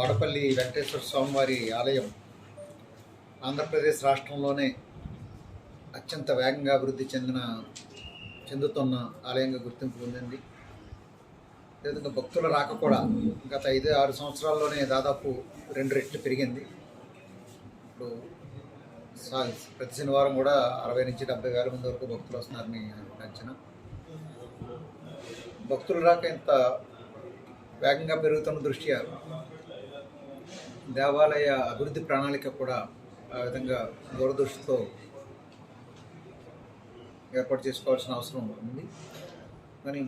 వాడపల్లి వెంకటేశ్వర స్వామివారి ఆలయం ఆంధ్రప్రదేశ్ రాష్ట్రంలోనే అత్యంత వేగంగా అభివృద్ధి చెందిన చెందుతున్న ఆలయంగా గుర్తింపు పొందింది. లేదంటే భక్తుల రాక కూడా గత ఐదు ఆరు సంవత్సరాల్లోనే దాదాపు రెండు రెట్లు పెరిగింది. ఇప్పుడు సా- ప్రతి శనివారం కూడా అరవై నుంచి డెబ్బై వేల మంది వరకు భక్తులు వస్తున్నారని అంచనా. భక్తులు రాక ఇంత వేగంగా పెరుగుతున్న దృష్ట్యా దేవాలయ అభివృద్ధి ప్రణాళిక కూడా ఆ విధంగా దూరదృష్టితో ఏర్పాటు చేసుకోవాల్సిన అవసరం ఉంది. కానీ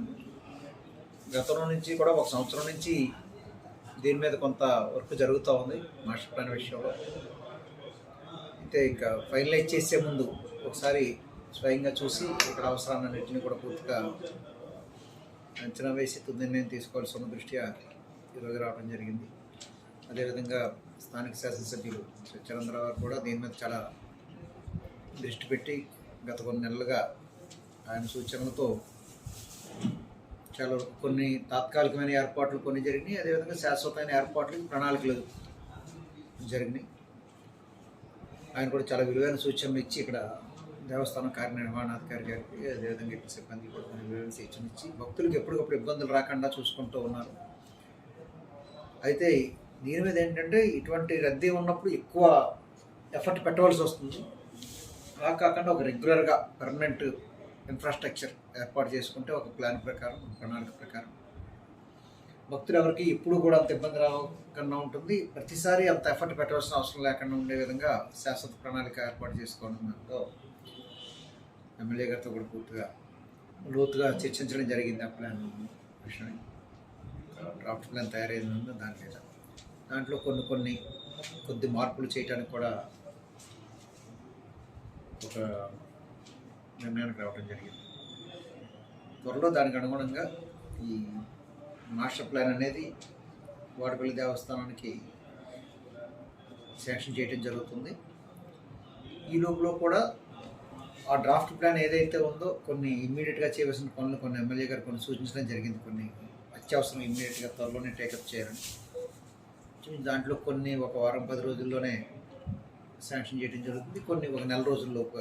గతంలో నుంచి కూడా ఒక సంవత్సరం నుంచి దీని మీద కొంత వర్క్ జరుగుతూ ఉంది మాస్టర్ ప్లాన్ విషయంలో. అయితే ఇంకా ఫైనలైజ్ చేసే ముందు ఒకసారి స్వయంగా చూసి ఇక్కడ అవసరాలన్నింటినీ కూడా పూర్తిగా అంచనా వేసి తుది నిర్ణయం తీసుకోవాల్సి ఉన్న దృష్ట్యా ఈరోజు రావడం జరిగింది. అదేవిధంగా స్థానిక శాసనసభ్యులు సత్యానందరావు గారు కూడా దీని మీద చాలా దృష్టి పెట్టి గత కొన్ని నెలలుగా ఆయన సూచనలతో చాలా కొన్ని తాత్కాలికమైన ఏర్పాట్లు కొన్ని జరిగినాయి. అదేవిధంగా శాశ్వతమైన ఏర్పాట్లు ప్రణాళికలు జరిగినాయి. ఆయన కూడా చాలా విలువైన సూచనలు ఇచ్చి ఇక్కడ దేవస్థానం కార్యనిర్వహణాధికారి గారికి అదేవిధంగా ఇక్కడ సిబ్బంది కూడా కొన్ని విలువైన సూచనలు ఇచ్చి భక్తులకు ఎప్పటికప్పుడు ఇబ్బందులు రాకుండా చూసుకుంటూ ఉన్నారు. అయితే దీని మీద ఏంటంటే ఇటువంటి రద్దీ ఉన్నప్పుడు ఎక్కువ ఎఫర్ట్ పెట్టవలసి వస్తుంది. అలా కాకుండా ఒక రెగ్యులర్గా పర్మనెంట్ ఇన్ఫ్రాస్ట్రక్చర్ ఏర్పాటు చేసుకుంటే ఒక ప్లాన్ ప్రకారం ఒక ప్రణాళిక ప్రకారం భక్తులు ఎవరికి ఎప్పుడు కూడా అంత ఇబ్బంది రాకుండా ఉంటుంది. ప్రతిసారి అంత ఎఫర్ట్ పెట్టవలసిన అవసరం లేకుండా ఉండే విధంగా శాశ్వత ప్రణాళిక ఏర్పాటు చేసుకోవడం దాంతో ఎమ్మెల్యే గారితో కూడా పూర్తిగా లోతుగా చర్చించడం జరిగింది ఆ ప్లాన్ విషయం డ్రాఫ్ట్ ప్లాన్ తయారైంది ఉందో దాని మీద. దాంట్లో కొన్ని కొన్ని కొద్ది మార్పులు చేయడానికి కూడా ఒక నిర్ణయానికి రావడం జరిగింది. త్వరలో దానికి అనుగుణంగా ఈ మాస్టర్ ప్లాన్ అనేది వాడపల్లి దేవస్థానానికి శాంక్షన్ చేయడం జరుగుతుంది. ఈ లోపల కూడా ఆ డ్రాఫ్ట్ ప్లాన్ ఏదైతే ఉందో కొన్ని ఇమ్మీడియట్గా చేయవలసిన పనులు కొన్ని ఎమ్మెల్యే గారు కొన్ని సూచించడం జరిగింది. కొన్ని అత్యవసరం ఇమ్మీడియట్గా త్వరలోనే టేకప్ చేయాలని. దాంట్లో కొన్ని ఒక వారం పది రోజుల్లోనే శాంక్షన్ చేయడం జరుగుతుంది. కొన్ని ఒక నెల రోజుల్లోపు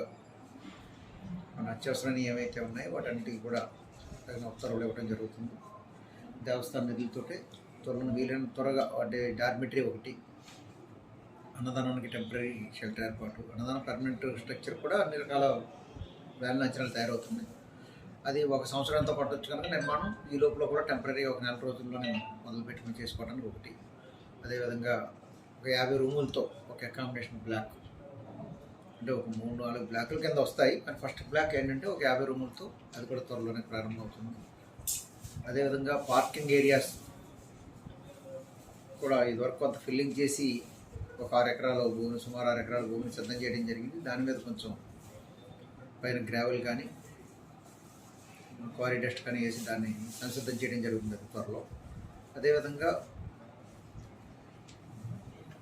మన అత్యవసరాన్ని ఏవైతే ఉన్నాయో. వాటన్నిటికి కూడా తగిన ఉత్తర్వులు ఇవ్వడం జరుగుతుంది. దేవస్థాన నిధులతోటి త్వరలో వీలైన త్వరగా అంటే డార్మిటరీ ఒకటి అన్నదానానికి టెంపరీ షెల్టర్ ఏర్పాటు అన్నదాన పర్మనెంట్ స్ట్రక్చర్ కూడా అన్ని రకాల వేల అంచనాలు తయారవుతుంది అది ఒక సంవత్సరంతో పట్టొచ్చు కనుక నిర్మాణం ఈ లోపల కూడా టెంపరీ ఒక నెల రోజుల్లోనే మొదలు పెట్టుకుని చేసుకోవడానికి ఒకటి. అదేవిధంగా ఒక యాభై రూములతో ఒక అకామిడేషన్ బ్లాక్ అంటే ఒక మూడు నాలుగు బ్లాకుల కింద వస్తాయి. కానీ ఫస్ట్ బ్లాక్ ఏంటంటే ఒక యాభై రూములతో అది కూడా త్వరలోనే ప్రారంభమవుతుంది. అదేవిధంగా పార్కింగ్ ఏరియాస్ కూడా ఇదివరకు కొంత ఫిల్లింగ్ చేసి ఒక ఆరు ఎకరాల భూమిని సుమారు ఆరు ఎకరాల భూమిని సిద్ధం చేయడం జరిగింది. దాని మీద కొంచెం పైన గ్రావెల్ కానీ క్వారీ డస్ట్ కానీ వేసి దాన్ని సంసిద్ధం చేయడం జరుగుతుంది త్వరలో. అదేవిధంగా ఇటువైపు ఎయిట్ ఇటు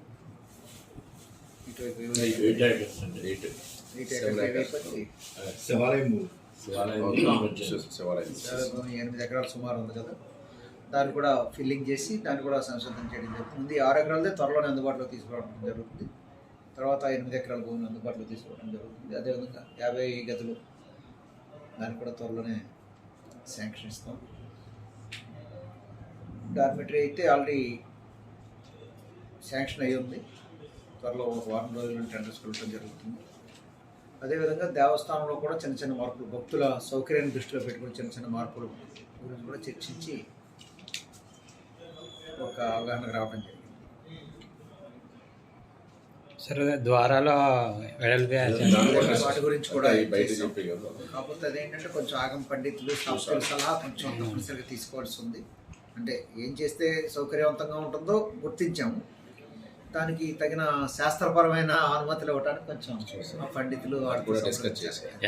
ఎకరాలు అయిపోయి శివాలయం ఎనిమిది ఎకరాలు సుమారు ఉంది కదా. దాన్ని కూడా ఫిల్లింగ్ చేసి దాన్ని కూడా సంశోధన చేయడం జరుగుతుంది. ఆరు ఎకరాలదే త్వరలోనే అందుబాటులో తీసుకురావడం జరుగుతుంది. తర్వాత ఎనిమిది ఎకరాల భూమిని అందుబాటులో తీసుకురావడం జరుగుతుంది. అదేవిధంగా యాభై గదులు దాన్ని కూడా త్వరలోనే శాంక్షన్ ఇస్తాం డార్మిటరీ అయితే ఆల్రెడీ శాంక్షన్ అయ్యి ఉంది. త్వరలో ఒక వారం రోజుల్లో టెండర్స్ వెళ్ళడం జరుగుతుంది. అదేవిధంగా దేవస్థానంలో కూడా చిన్న చిన్న మార్పులు భక్తుల సౌకర్యాన్ని దృష్టిలో పెట్టుకుని చిన్న చిన్న మార్పులు గురించి కూడా చర్చించి ఒక అవగాహనకు రావడం జరిగింది. సరే ద్వారాల వెడల్పే వాటి గురించి కూడా కాకపోతే అదేంటంటే కొంచెం ఆగం పండితులు శాస్త్రుల సలహా కొంచెం తప్పనిసరిగా తీసుకోవాల్సి ఉంది. అంటే ఏం చేస్తే సౌకర్యవంతంగా ఉంటుందో గుర్తించాము. దానికి తగిన శాస్త్రపరమైన అనుమతులు ఇవ్వడానికి కొంచెం ఆ పండితులు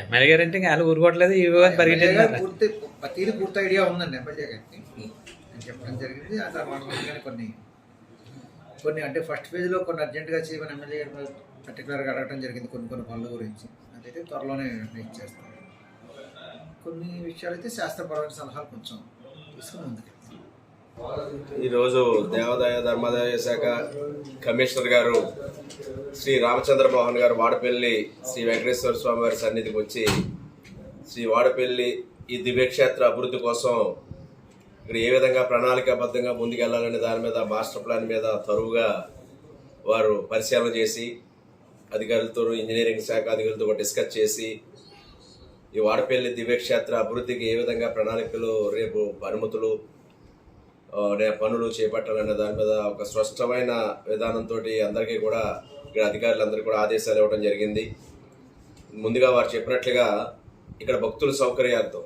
ఎమ్మెల్యే గారు అంటే ఇంకా వాళ్ళు ఊరుకోవట్లేదు పూర్తి ప్రతిదీ పూర్తి ఐడియా ఉందండి ఎమ్మెల్యే గారికి. అని చెప్పడం జరిగింది. ఆ తర్వాత కానీ కొన్ని కొన్ని అంటే ఫస్ట్ ఫేజ్లో కొన్ని అర్జెంటుగా చేయమని ఎమ్మెల్యే గారు పర్టికులర్గా అడగడం జరిగింది కొన్ని కొన్ని పనుల గురించి. అదైతే త్వరలోనే చేస్తాం కొన్ని విషయాలు అయితే శాస్త్రపరమైన సలహాలు కొంచెం తీసుకుని ముందుకెళ్తాం ఈరోజు దేవాదాయ ధర్మాదాయ శాఖ కమిషనర్ గారు శ్రీ రామచంద్ర మోహన్ గారు వాడపల్లి శ్రీ వెంకటేశ్వర స్వామి వారి సన్నిధికి వచ్చి శ్రీ వాడపల్లి ఈ దివ్యక్షేత్ర అభివృద్ధి కోసం ఇక్కడ ఏ విధంగా ప్రణాళికాబద్ధంగా ముందుకెళ్ళాలనే దాని మీద మాస్టర్ ప్లాన్ మీద తరువుగా వారు పరిశీలన చేసి అధికారులతో ఇంజనీరింగ్ శాఖ అధికారులతో డిస్కస్ చేసి ఈ వాడపల్లి దివ్యక్షేత్ర అభివృద్ధికి ఏ విధంగా ప్రణాళికలు రేపు అనుమతులు పనులు చేపట్టాలనే దాని మీద ఒక స్పష్టమైన విధానంతో అందరికీ కూడా ఇక్కడ అధికారులందరికీ కూడా ఆదేశాలు ఇవ్వడం జరిగింది. ముందుగా వారు చెప్పినట్లుగా ఇక్కడ భక్తుల సౌకర్యార్థం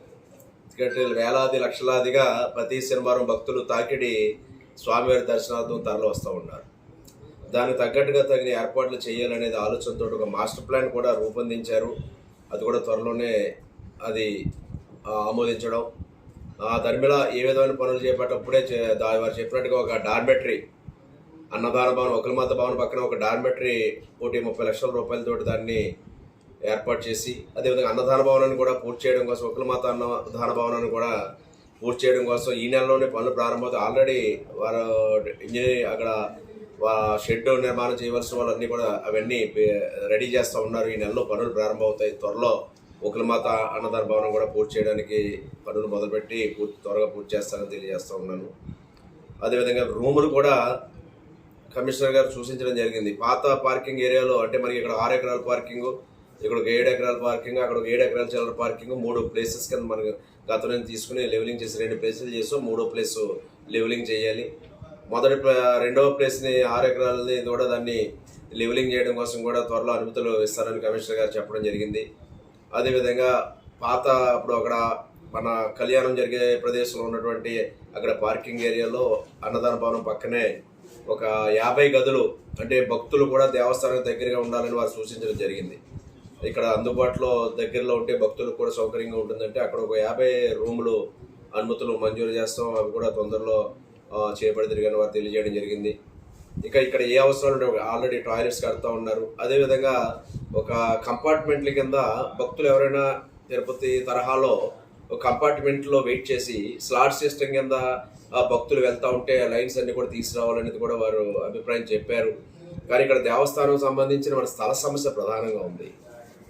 ఇక్కడ వేలాది లక్షలాదిగా ప్రతి శనివారం భక్తులు తాకిడి స్వామివారి దర్శనార్థం తరలి వస్తూ ఉన్నారు. దానికి తగ్గట్టుగా తగిన ఏర్పాట్లు చేయాలనేది ఆలోచనతో ఒక మాస్టర్ ప్లాన్ కూడా రూపొందించారు. అది కూడా త్వరలోనే అది ఆమోదించడం. ఆ ఏ విధమైన పనులు చేపట్టప్పుడే చే- దా- వారు చెప్పినట్టుగా ఒక డార్మెటరీ అన్నదాన భవన్ ఒకలమాత భవన్ పక్కన ఒక డార్మెటరీ కోటి ముప్పై లక్షల రూపాయలతోటి దాన్ని ఏర్పాటు చేసి అదేవిధంగా అన్నదాన భవనాన్ని కూడా పూర్తి చేయడం కోసం ఒకలమాత అన్నదాన భవనాన్ని కూడా పూర్తి చేయడం కోసం ఈ నెలలోనే పనులు ప్రారంభమవుతాయి. ఆల్రెడీ వారు ఇంజనీరింగ్ అక్కడ వా- షెడ్ నిర్మాణం చేయవలసిన వాళ్ళన్నీ కూడా అవన్నీ రెడీ చేస్తూ ఉన్నారు. ఈ నెలలో పనులు ప్రారంభమవుతాయి. త్వరలో ఒకలమాత అన్నదాన భవనం కూడా పూర్తి చేయడానికి పనులు మొదలుపెట్టి పూర్తి త్వరగా పూర్తి చేస్తారని తెలియజేస్తూ ఉన్నాను. అదేవిధంగా రూములు కూడా కమిషనర్ గారు సూచించడం జరిగింది. పాత పార్కింగ్ ఏరియాలో అంటే మనకి ఇక్కడ ఆరు ఎకరాల పార్కింగ్ ఇక్కడ ఒక ఏడు ఎకరాల పార్కింగ్ అక్కడ ఒక ఏడు ఎకరాల చిల్లర పార్కింగ్ మూడు ప్లేసెస్ కింద మనకు గతంలో తీసుకుని లెవెలింగ్ చేసి రెండు ప్లేసులు చేసాం మూడో ప్లేస్ లెవెలింగ్ చేయాలి. మొదటి రెండవ ప్లేస్ని ఆరు ఎకరాలని కూడా దాన్ని లెవెలింగ్ చేయడం కోసం కూడా త్వరలో అనుమతులు ఇస్తారని కమిషనర్ గారు చెప్పడం జరిగింది. అదేవిధంగా పాత అప్పుడు అక్కడ మన కళ్యాణం జరిగే ప్రదేశంలో ఉన్నటువంటి అక్కడ పార్కింగ్ ఏరియాలో అన్నదాన భవనం పక్కనే ఒక యాభై గదులు అంటే భక్తులు కూడా దేవస్థానం దగ్గరగా ఉండాలని వారు సూచించడం జరిగింది. ఇక్కడ అందుబాటులో దగ్గరలో ఉంటే భక్తులకు కూడా సౌకర్యంగా ఉంటుందంటే అక్కడ ఒక యాభై రూములు అనుమతులు మంజూరు చేస్తాం. అవి కూడా తొందరలో చేపడతారు కానీ వారు తెలియజేయడం జరిగింది. ఇక ఇక్కడ ఏ అవసరాలు ఆల్రెడీ టాయిలెట్స్ కడతా ఉన్నారు. అదేవిధంగా ఒక కంపార్ట్మెంట్ల కింద భక్తులు ఎవరైనా తిరుపతి తరహాలో ఒక కంపార్ట్మెంట్లో వెయిట్ చేసి స్లాట్ సిస్టమ్ కింద భక్తులు వెళ్తూ ఉంటే ఆ లైన్స్ అన్ని కూడా తీసుకురావాలనేది కూడా వారు అభిప్రాయం చెప్పారు. కానీ ఇక్కడ దేవస్థానం సంబంధించిన మన స్థల సమస్య ప్రధానంగా ఉంది.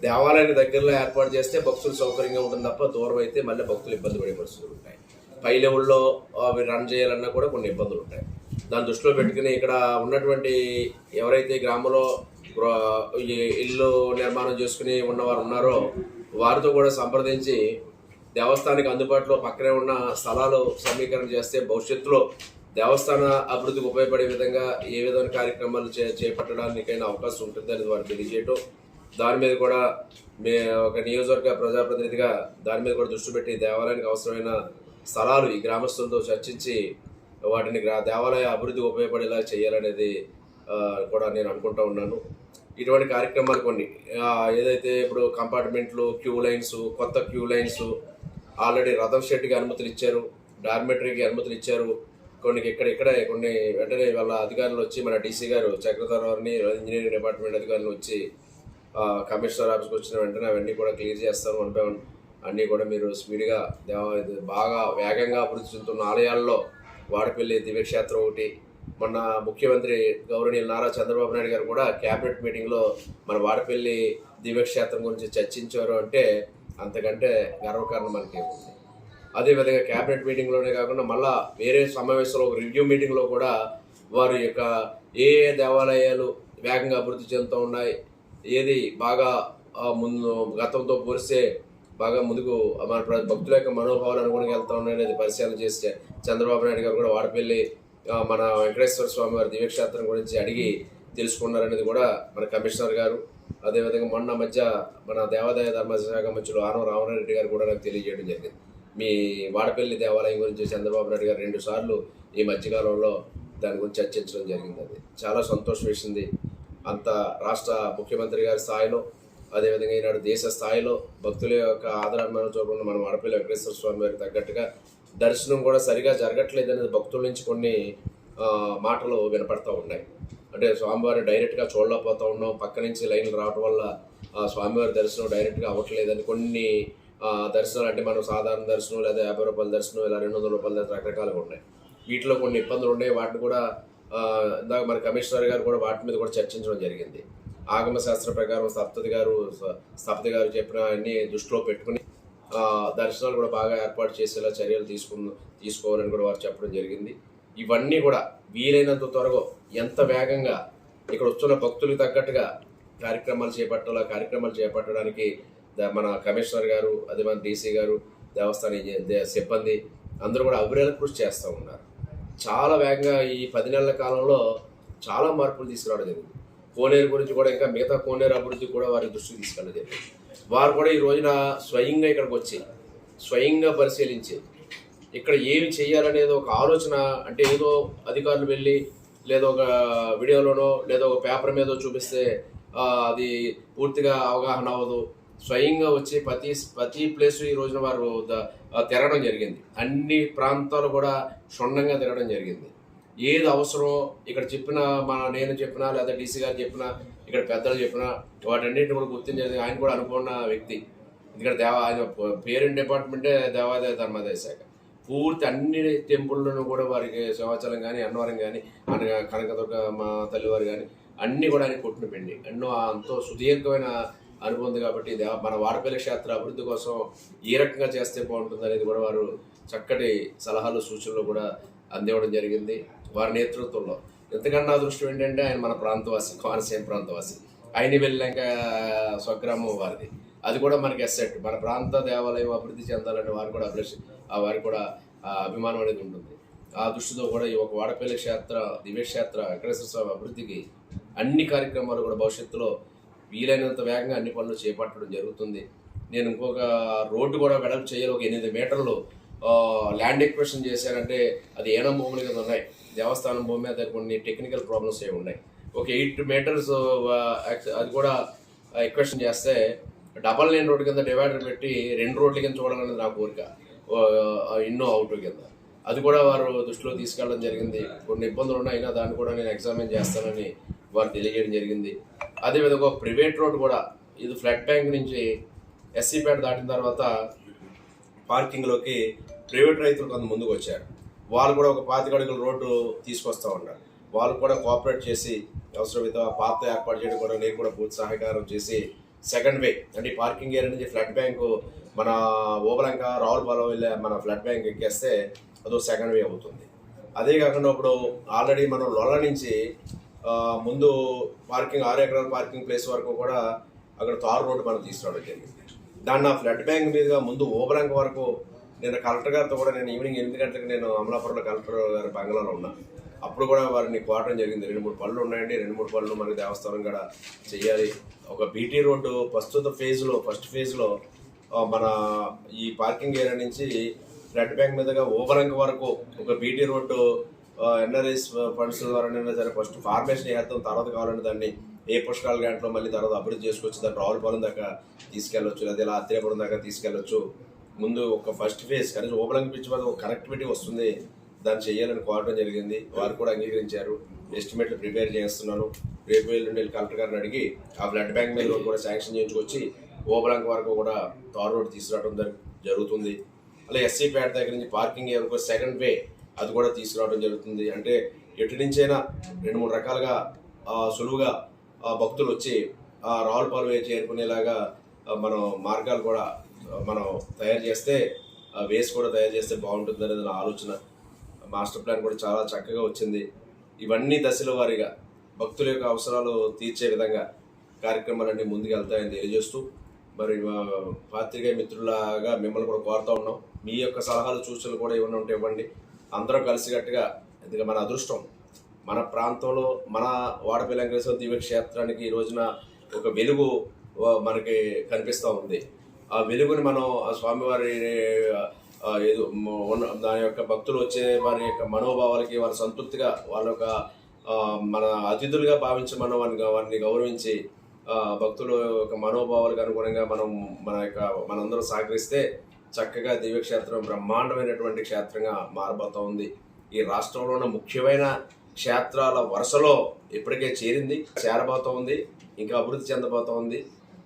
దేవాలయాన్ని దగ్గరలో ఏర్పాటు చేస్తే భక్తులు సౌకర్యంగా ఉంటుంది తప్ప దూరం అయితే మళ్ళీ భక్తులు ఇబ్బంది పడే పరిస్థితులు ఉంటాయి. పై లెవెల్లో అవి రన్ చేయాలన్నా కూడా కొన్ని ఇబ్బందులు ఉంటాయి. దాన్ని దృష్టిలో పెట్టుకుని ఇక్కడ ఉన్నటువంటి ఎవరైతే గ్రామంలో ఇల్లు నిర్మాణం చేసుకుని ఉన్నవారు ఉన్నారో వారితో కూడా సంప్రదించి దేవస్థానానికి అందుబాటులో పక్కనే ఉన్న స్థలాలు సమీకరణ చేస్తే భవిష్యత్తులో దేవస్థాన అభివృద్ధికి ఉపయోగపడే విధంగా ఏ విధమైన కార్యక్రమాలు చే చేపట్టడానికైనా అవకాశం ఉంటుందని వారు తెలియజేయటం. దాని మీద కూడా మే ఒక నియోజకవర్గ ప్రజాప్రతినిధిగా దాని మీద కూడా దృష్టి పెట్టి దేవాలయానికి అవసరమైన స్థలాలు ఈ గ్రామస్తులతో చర్చించి వాటిని దేవాలయ అభివృద్ధికి ఉపయోగపడేలా చేయాలనేది కూడా నేను అనుకుంటా ఉన్నాను. ఇటువంటి కార్యక్రమాలు కొన్ని ఏదైతే ఇప్పుడు కంపార్ట్మెంట్లు క్యూ లైన్స్ కొత్త క్యూ లైన్స్ ఆల్రెడీ రథం షెడ్కి అనుమతులు ఇచ్చారు డార్మెటరీకి అనుమతులు ఇచ్చారు. కొన్ని ఇక్కడ ఇక్కడ కొన్ని వెంటనే వాళ్ళ అధికారులు వచ్చి మన డీసీ గారు చక్రధరవారిని ఇంజనీరింగ్ డిపార్ట్మెంట్ అధికారులు వచ్చి కమిషనర్ ఆఫీస్కి వచ్చిన వెంటనే అవన్నీ కూడా క్లియర్ చేస్తాను అంటే అన్నీ కూడా మీరు స్పీడ్గా బాగా వేగంగా అభివృద్ధి చెందుతున్న ఆలయాల్లో వాడపల్లి దివ్యక్షేత్రం ఒకటి. మొన్న ముఖ్యమంత్రి గౌరవనీయులు నారా చంద్రబాబు నాయుడు గారు కూడా క్యాబినెట్ మీటింగ్లో మన వాడపల్లి దివ్యక్షేత్రం గురించి చర్చించారు అంటే అంతకంటే గర్వకారణం మనకి అదేవిధంగా క్యాబినెట్ మీటింగ్లోనే కాకుండా మళ్ళా వేరే సమావేశంలో ఒక రివ్యూ మీటింగ్లో కూడా వారి యొక్క ఏ ఏ దేవాలయాలు వేగంగా అభివృద్ధి చెందుతూ ఉన్నాయి? ఏది బాగా ముందు గతంతో పోలిస్తే బాగా ముందుకు మన భక్తుల యొక్క మనోభావాలు అనుగుణంగా వెళ్తా ఉన్నాయనేది పరిశీలన చేస్తే చంద్రబాబు నాయుడు గారు కూడా వాడపల్లి మన వెంకటేశ్వర స్వామి వారి దివ్యక్షేత్రం గురించి అడిగి తెలుసుకున్నారనేది కూడా మన కమిషనర్ గారు. అదేవిధంగా మొన్న మధ్య మన దేవాదాయ ధర్మశాఖ మంత్రులు ఆనవ రామనారెడ్డి గారు కూడా నాకు తెలియజేయడం జరిగింది. మీ వాడపల్లి దేవాలయం గురించి చంద్రబాబు నాయుడు గారు రెండు సార్లు ఈ మధ్యకాలంలో దాని గురించి చర్చించడం జరిగింది అది. చాలా సంతోషం వేసింది. అంత రాష్ట్ర ముఖ్యమంత్రి గారి స్థాయిలో అదేవిధంగా ఈనాడు దేశ స్థాయిలో భక్తుల యొక్క ఆదరణ చూడకుండా మనం ఆడపిల్ల వెంకటేశ్వర స్వామి వారికి తగ్గట్టుగా దర్శనం కూడా సరిగా జరగట్లేదు అనేది భక్తుల నుంచి కొన్ని మాటలు వినపడతా ఉన్నాయి. అంటే స్వామివారిని డైరెక్ట్గా చూడలేకపోతా ఉన్నాం పక్క నుంచి లైన్లు రావడం వల్ల స్వామివారి దర్శనం డైరెక్ట్గా అవ్వట్లేదని కొన్ని దర్శనాలు అంటే మనం సాధారణ దర్శనం లేదా యాభై రూపాయల దర్శనం ఇలా రెండు వందల రూపాయల దర్శనం రకరకాలుగా ఉన్నాయి. వీటిలో కొన్ని ఇబ్బందులు ఉన్నాయి వాటిని కూడా ఇందాక మన కమిషనర్ గారు కూడా వాటి మీద కూడా చర్చించడం జరిగింది. ఆగమ శాస్త్ర ప్రకారం సప్తతి గారు స- గారు చెప్పిన అన్ని దృష్టిలో పెట్టుకుని దర్శనాలు కూడా బాగా ఏర్పాటు చేసేలా చర్యలు తీసుకున్న తీసుకోవాలని కూడా వారు చెప్పడం జరిగింది. ఇవన్నీ కూడా వీలైనంత త్వరగా ఎంత వేగంగా ఇక్కడ వస్తున్న భక్తులకు తగ్గట్టుగా కార్యక్రమాలు చేపట్టాలి కార్యక్రమాలు చేపట్టడానికి ద- మన కమిషనర్ గారు అదే మన డీసీ గారు దేవస్థాన సిబ్బంది అందరూ కూడా అభిరేల కృషి చేస్తూ ఉన్నారు. చాలా వేగంగా ఈ పది నెలల కాలంలో చాలా మార్పులు తీసుకురావడం జరిగింది. కోనేరు గురించి కూడా ఇంకా మిగతా కోనేరు అభివృద్ధి కూడా వారి దృష్టికి తీసుకెళ్ళదు వారు కూడా ఈ రోజున స్వయంగా ఇక్కడికి వచ్చి స్వయంగా పరిశీలించి ఇక్కడ ఏమి చేయాలనేది ఒక ఆలోచన అంటే ఏదో అధికారులు వెళ్ళి లేదా ఒక వీడియోలోనో లేదా ఒక పేపర్ మీద చూపిస్తే అది పూర్తిగా అవగాహన అవ్వదు. స్వయంగా వచ్చి ప్రతి ప్రతి ప్లేస్ ఈ రోజున వారు తిరగడం జరిగింది. అన్ని ప్రాంతాలు కూడా క్షుణ్ణంగా తిరగడం జరిగింది. ఏది అవసరం ఇక్కడ చెప్పిన మన నేను చెప్పినా లేదా డీసీ గారు చెప్పినా ఇక్కడ పెద్దలు చెప్పినా వాటన్నిటిని కూడా గుర్తించేది ఆయన కూడా అనుకున్న వ్యక్తి. ఎందుకంటే దేవా ఆయన పేరెంట్ డిపార్ట్మెంటే దేవాదాయ ధర్మాదాయ శాఖ. పూర్తి అన్ని టెంపుల్లను కూడా వారికి సింహాచలం కానీ అన్నవరం కానీ అనగా కనకదుర్గ మా తల్లివారు కానీ అన్నీ కూడా ఆయన కొట్టిన పిండి. ఎన్నో అంతో సుదీర్ఘమైన అనుభవం ఉంది కాబట్టి దేవ మన వాడపల్లి క్షేత్ర అభివృద్ధి కోసం ఏ రకంగా చేస్తే బాగుంటుంది అనేది కూడా వారు చక్కటి సలహాలు సూచనలు కూడా అందివ్వడం జరిగింది. వారి నేతృత్వంలో. ఎంతకన్నా అదృష్టం ఏంటంటే ఆయన మన ప్రాంతవాసి కోనసీమ ప్రాంతవాసి. ఆయన వెళ్ళాక స్వగ్రామం వారిది. అది కూడా మనకి ఎస్సెట్ మన ప్రాంత దేవాలయం అభివృద్ధి చెందాలంటే వారు కూడా అభిలషి వారికి కూడా అభిమానం అనేది ఉంటుంది. ఆ దృష్టితో కూడా ఈ ఒక వాడపల్లి క్షేత్ర దివ్యక్షేత్ర వెంకటేశ్వర స్వామి అభివృద్ధికి అన్ని కార్యక్రమాలు కూడా భవిష్యత్తులో వీలైనంత వేగంగా అన్ని పనులు చేపట్టడం జరుగుతుంది. నేను ఇంకొక రోడ్డు కూడా వెడల్పు చేయాలి. ఒక ఎనిమిది మీటర్లు ల్యాండ్ ఎక్వేషన్ చేశారంటే అది ఏనం భూములు కింద ఉన్నాయి. దేవస్థానం భూమి మీద కొన్ని టెక్నికల్ ప్రాబ్లమ్స్ ఏమి ఉన్నాయి? ఒక ఎయిట్ మీటర్స్ అది కూడా ఎక్వెషన్ చేస్తే డబల్ లైన్ రోడ్డు కింద డివైడర్ పెట్టి రెండు రోడ్ల కింద చూడాలనేది నా కోరిక. ఎన్నో ఇన్నో అవుట్ కింద. అది కూడా వారు దృష్టిలో తీసుకెళ్ళడం జరిగింది. కొన్ని ఇబ్బందులు ఉన్నాయినా దాన్ని కూడా నేను ఎగ్జామిన్ చేస్తానని వారు తెలియజేయడం జరిగింది. అదేవిధంగా ఒక ప్రైవేట్ రోడ్ కూడా ఇది ఫ్లడ్ బ్యాంక్ నుంచి ఎస్సీపేట దాటిన తర్వాత పార్కింగ్లోకి ప్రైవేట్ రైతులు కొంత ముందుకు వచ్చారు వాళ్ళు కూడా ఒక పాతిక అడుగుల రోడ్డు తీసుకొస్తా ఉన్నారు. వాళ్ళు కూడా కోఆపరేట్ చేసి అవసరమైతే పాత ఏర్పాటు చేయడం కూడా నేను కూడా పూర్తి సహకారం చేసి సెకండ్ వే అంటే ఈ పార్కింగ్ ఏరియా నుంచి ఫ్లడ్ బ్యాంకు మన ఓబలంక రావులపాలెం వెళ్ళే మన ఫ్లడ్ బ్యాంక్ ఎక్కేస్తే అదో సెకండ్ వే అవుతుంది. అదే కాకుండా ఇప్పుడు ఆల్రెడీ మనం లొల్ల నుంచి ముందు పార్కింగ్ ఆరు ఎకరాల పార్కింగ్ ప్లేస్ వరకు కూడా అక్కడ తారు రోడ్డు మనం తీసుకురావడం జరిగింది. దాన్ని ఆ ఫ్లడ్ బ్యాంక్ మీదుగా ముందు ఓబలంక వరకు నేను కలెక్టర్ గారితో కూడా నేను ఈవినింగ్ ఎనిమిది గంటలకు నేను అమలాపురంలో కలెక్టర్ గారి బంగ్లాలో ఉన్నా. అప్పుడు కూడా వారిని కోరడం జరిగింది. రెండు మూడు పనులు ఉన్నాయండి. రెండు మూడు పనులు మనకి దేవస్థానం కూడా చేయాలి. ఒక బీటీ రోడ్డు ప్రస్తుత ఫేజ్లో ఫస్ట్ ఫేజ్లో మన ఈ పార్కింగ్ ఏరియా నుంచి రెడ్ బ్యాంక్ మీదుగా ఓబరంక వరకు ఒక బీటీ రోడ్డు ఎన్ఆర్ఎస్ ఫండ్స్ ద్వారా సరే ఫస్ట్ ఫార్మేషన్ చేస్తాం తర్వాత కావాలంటే దాన్ని ఏ పుష్కరాల గంటలో మళ్ళీ తర్వాత అభివృద్ధి చేసుకోవచ్చు దాన్ని రావులపాలెం దాకా తీసుకెళ్ళొచ్చు. లేదా ఇలా అత్రేపురం దాకా తీసుకెళ్ళొచ్చు. ముందు ఒక ఫస్ట్ ఫేజ్ కనీసం ఓపెనింగ్ పిచ్ మీద ఒక కనెక్టివిటీ వస్తుంది. దాన్ని చేయాలని కోరడం జరిగింది. వారు కూడా అంగీకరించారు. ఎస్టిమేట్లు ప్రిపేర్ చేస్తున్నాను రేపు వెళ్ళి కలెక్టర్ గారిని అడిగి ఆ బ్లడ్ బ్యాంక్ మీద కూడా శాంక్షన్ చేయించుకొచ్చి ఓబలంక వరకు కూడా తార్ రోడ్ తీసుకురావడం జరు- జరుగుతుంది. అలా ఎస్సీ పేట దగ్గర నుంచి పార్కింగ్ వరకు సెకండ్ వే అది కూడా తీసుకురావడం జరుగుతుంది. అంటే ఎటు నుంచైనా రెండు మూడు రకాలుగా సులువుగా భక్తులు వచ్చి ఆ రావులపాలు చేరుకునేలాగా మనం మార్గాలు కూడా మనం తయారు చేస్తే ఆ వేస్ కూడా తయారు చేస్తే బాగుంటుంది అనేది నా ఆలోచన. మాస్టర్ ప్లాన్ కూడా చాలా చక్కగా వచ్చింది. ఇవన్నీ దశల వారీగా భక్తుల యొక్క అవసరాలు తీర్చే విధంగా కార్యక్రమాలన్నీ ముందుకు వెళ్తాయని తెలియజేస్తూ మరి మా పాత్రికేయ మిత్రులాగా మిమ్మల్ని కూడా కోరుతూ ఉన్నాం. మీ యొక్క సలహాలు సూచనలు కూడా ఏమైనా ఉంటే ఇవ్వండి. అందరం కలిసికట్టుగా ఎందుకంటే మన అదృష్టం మన ప్రాంతంలో మన వాడపల్లి వెంకటేశ్వర దివ్య క్షేత్రానికి ఈ రోజున ఒక వెలుగు మనకి కనిపిస్తూ ఉంది. ఆ వెలుగుని మనం ఆ స్వామివారి ఏదో ఉన్న దాని యొక్క భక్తులు వచ్చే వారి యొక్క మనోభావాలకి వారి సంతృప్తిగా వాళ్ళ యొక్క మన అతిథులుగా భావించి మనం వారిని వారిని గౌరవించి భక్తుల యొక్క మనోభావాలకు అనుగుణంగా మనం మన యొక్క మనందరూ సహకరిస్తే చక్కగా దివ్యక్షేత్రం బ్రహ్మాండమైనటువంటి క్షేత్రంగా మారబోతా ఉంది. ఈ రాష్ట్రంలో ఉన్న ముఖ్యమైన క్షేత్రాల వరుసలో ఇప్పటికే చేరింది చేరబోతా ఉంది ఇంకా అభివృద్ధి చెందబోతా ఉంది.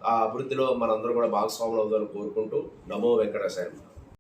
ఆ అభివృద్ధిలో మనందరం కూడా భాగస్వాములు అవుతామని కోరుకుంటూ నమో వెంకటేశ్వర